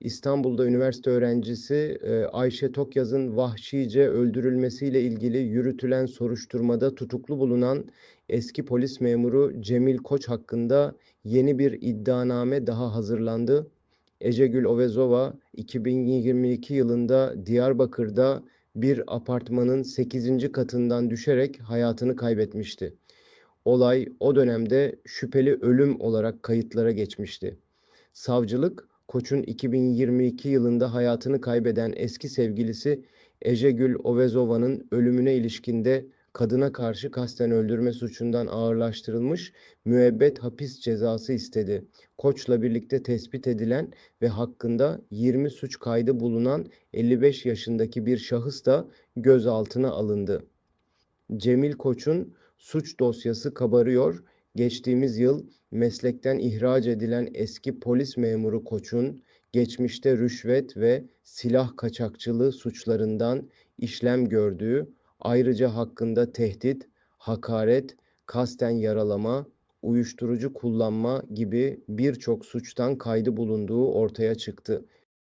İstanbul'da üniversite öğrencisi Ayşe Tokyaz'ın vahşice öldürülmesiyle ilgili yürütülen soruşturmada tutuklu bulunan eski polis memuru Cemil Koç hakkında yeni bir iddianame daha hazırlandı. Ecegül Ovezova 2022 yılında Diyarbakır'da bir apartmanın 8. katından düşerek hayatını kaybetmişti. Olay o dönemde şüpheli ölüm olarak kayıtlara geçmişti. Savcılık, Koç'un 2022 yılında hayatını kaybeden eski sevgilisi Ejegül Ovezova'nın ölümüne ilişkinde kadına karşı kasten öldürme suçundan ağırlaştırılmış müebbet hapis cezası istedi. Koç'la birlikte tespit edilen ve hakkında 20 suç kaydı bulunan 55 yaşındaki bir şahıs da gözaltına alındı. Cemil Koç'un suç dosyası kabarıyor. Geçtiğimiz yıl meslekten ihraç edilen eski polis memuru Koç'un geçmişte rüşvet ve silah kaçakçılığı suçlarından işlem gördüğü, ayrıca hakkında tehdit, hakaret, kasten yaralama, uyuşturucu kullanma gibi birçok suçtan kaydı bulunduğu ortaya çıktı.